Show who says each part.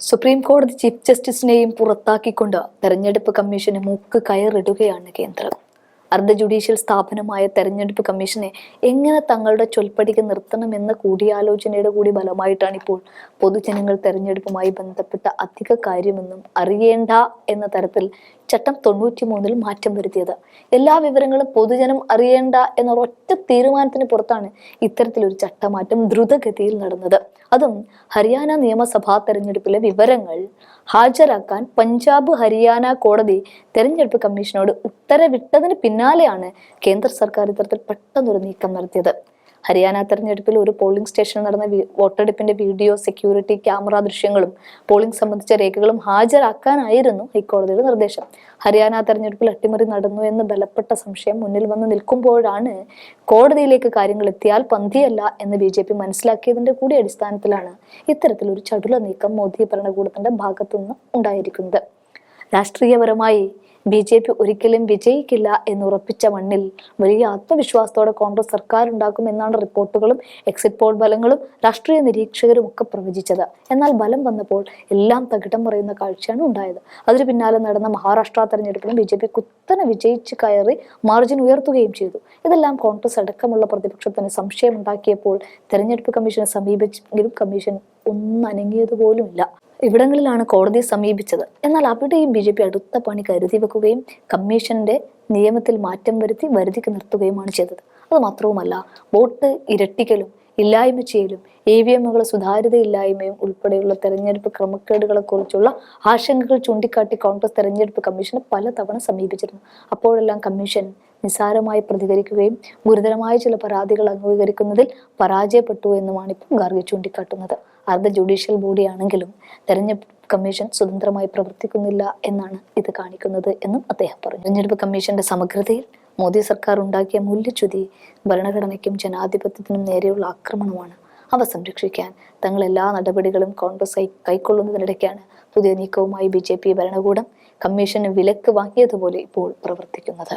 Speaker 1: Supreme കോടതി chief ജസ്റ്റിസിനെയും പുറത്താക്കിക്കൊണ്ട് തെരഞ്ഞെടുപ്പ് commission മൂക്ക് കയറിടുകയാണ് കേന്ദ്രം. അർദ്ധ ജുഡീഷ്യൽ സ്ഥാപനമായ തെരഞ്ഞെടുപ്പ് കമ്മീഷനെ എങ്ങനെ തങ്ങളുടെ ചൊൽപ്പടിക്ക് നിർത്തണമെന്ന കൂടിയാലോചനയുടെ കൂടി ഫലമായിട്ടാണ് ഇപ്പോൾ പൊതുജനങ്ങൾ തെരഞ്ഞെടുപ്പുമായി ബന്ധപ്പെട്ട അധിക കാര്യമെന്നും അറിയേണ്ട എന്ന തരത്തിൽ ചട്ടം തൊണ്ണൂറ്റി മൂന്നിൽ മാറ്റം വരുത്തിയത്. എല്ലാ വിവരങ്ങളും പൊതുജനം അറിയേണ്ട എന്ന ഒറ്റ തീരുമാനത്തിന് പുറത്താണ് ഇത്തരത്തിലൊരു ചട്ടമാറ്റം ദ്രുതഗതിയിൽ നടന്നത്. അതും ഹരിയാന നിയമസഭാ തെരഞ്ഞെടുപ്പിലെ വിവരങ്ങൾ ഹാജരാക്കാൻ പഞ്ചാബ് ഹരിയാന കോടതി തെരഞ്ഞെടുപ്പ് കമ്മീഷനോട് ഉത്തരവിട്ടതിന് പിന്നാലെയാണ് കേന്ദ്ര സർക്കാർ ഇത്തരത്തിൽ പെട്ടെന്നൊരു നീക്കം നടത്തിയത്. ഹരിയാന തെരഞ്ഞെടുപ്പിൽ ഒരു പോളിംഗ് സ്റ്റേഷനിൽ നടന്ന വോട്ടെടുപ്പിന്റെ വീഡിയോ സെക്യൂരിറ്റി ക്യാമറ ദൃശ്യങ്ങളും പോളിംഗ് സംബന്ധിച്ച രേഖകളും ഹാജരാക്കാനായിരുന്നു ഹൈക്കോടതിയുടെ നിർദ്ദേശം. ഹരിയാന തെരഞ്ഞെടുപ്പിൽ അട്ടിമറി നടന്നു എന്ന് ബലപ്പെട്ട സംശയം മുന്നിൽ വന്ന് നിൽക്കുമ്പോഴാണ് കോടതിയിലേക്ക് കാര്യങ്ങൾ എത്തിയാൽ പന്തിയല്ല എന്ന് ബി ജെ പി മനസ്സിലാക്കിയതിന്റെ കൂടി അടിസ്ഥാനത്തിലാണ് ഇത്തരത്തിലൊരു ചടുല നീക്കം മോദി ഭരണകൂടത്തിന്റെ ഭാഗത്തുനിന്ന് ഉണ്ടായിരിക്കുന്നത്. രാഷ്ട്രീയപരമായി ബി ജെ പി ഒരിക്കലും വിജയിക്കില്ല എന്നുറപ്പിച്ച മണ്ണിൽ വലിയ ആത്മവിശ്വാസത്തോടെ കോൺഗ്രസ് സർക്കാർ ഉണ്ടാക്കും എന്നാണ് റിപ്പോർട്ടുകളും എക്സിറ്റ് പോൾ ഫലങ്ങളും രാഷ്ട്രീയ നിരീക്ഷകരും ഒക്കെ പ്രവചിച്ചത്. എന്നാൽ ബലം വന്നപ്പോൾ എല്ലാം തകിടം മറിയുന്ന കാഴ്ചയാണ് ഉണ്ടായത്. അതിന് പിന്നാലെ നടന്ന മഹാരാഷ്ട്ര തെരഞ്ഞെടുപ്പിലും ബി ജെ പി കുത്തനെ വിജയിച്ച് കയറി മാർജിൻ ഉയർത്തുകയും ചെയ്തു. ഇതെല്ലാം കോൺഗ്രസ് അടക്കമുള്ള പ്രതിപക്ഷത്തിന് സംശയമുണ്ടാക്കിയപ്പോൾ തെരഞ്ഞെടുപ്പ് കമ്മീഷനെ സമീപിച്ചെങ്കിലും കമ്മീഷൻ ഒന്നനങ്ങിയതുപോലുമില്ല ഇവിടങ്ങളിലാണ് കോടതിയെ സമീപിച്ചത്. എന്നാൽ അവിടെയും ബി ജെ പി അടുത്ത പണി കരുതി വെക്കുകയും കമ്മീഷന്റെ നിയമത്തിൽ മാറ്റം വരുത്തി വരുതിക്ക് നിർത്തുകയുമാണ് ചെയ്തത്. അത് മാത്രവുമല്ല വോട്ട് ഇരട്ടിക്കലും ഇല്ലായ്മ ചെയ്യലും ഇ വി എമ്മുകളെ സുതാര്യതയില്ലായ്മയും ഉൾപ്പെടെയുള്ള തെരഞ്ഞെടുപ്പ് ക്രമക്കേടുകളെ കുറിച്ചുള്ള ആശങ്കകൾ ചൂണ്ടിക്കാട്ടി കോൺഗ്രസ് തെരഞ്ഞെടുപ്പ് കമ്മീഷനെ പലതവണ സമീപിച്ചിരുന്നു. അപ്പോഴെല്ലാം കമ്മീഷൻ നിസ്സാരമായി പ്രതികരിക്കുകയും ഗുരുതരമായ ചില പരാതികൾ അംഗീകരിക്കുന്നതിൽ പരാജയപ്പെട്ടു എന്നുമാണ് ഇപ്പം ഗാർഗി ചൂണ്ടിക്കാട്ടുന്നത്. അർദ്ധ ജുഡീഷ്യൽ ബോഡിയാണെങ്കിലും തെരഞ്ഞെടുപ്പ് കമ്മീഷൻ സ്വതന്ത്രമായി പ്രവർത്തിക്കുന്നില്ല എന്നാണ് ഇത് കാണിക്കുന്നത് എന്നും അദ്ദേഹം പറഞ്ഞു. തെരഞ്ഞെടുപ്പ് കമ്മീഷന്റെ സമഗ്രതയിൽ മോദി സർക്കാർ ഉണ്ടാക്കിയ മൂല്യച്യുതി ഭരണഘടനയ്ക്കും ജനാധിപത്യത്തിനും നേരെയുള്ള ആക്രമണമാണ് അവ സംരക്ഷിക്കാൻ തങ്ങൾ എല്ലാ നടപടികളും കോൺഗ്രസ് കൈക്കൊള്ളുന്നതിനിടയ്ക്കാണ് പുതിയ നീക്കവുമായി ബി ജെ പി ഭരണകൂടം കമ്മീഷന് വിലക്ക് വാങ്ങിയതുപോലെ ഇപ്പോൾ പ്രവർത്തിക്കുന്നത്.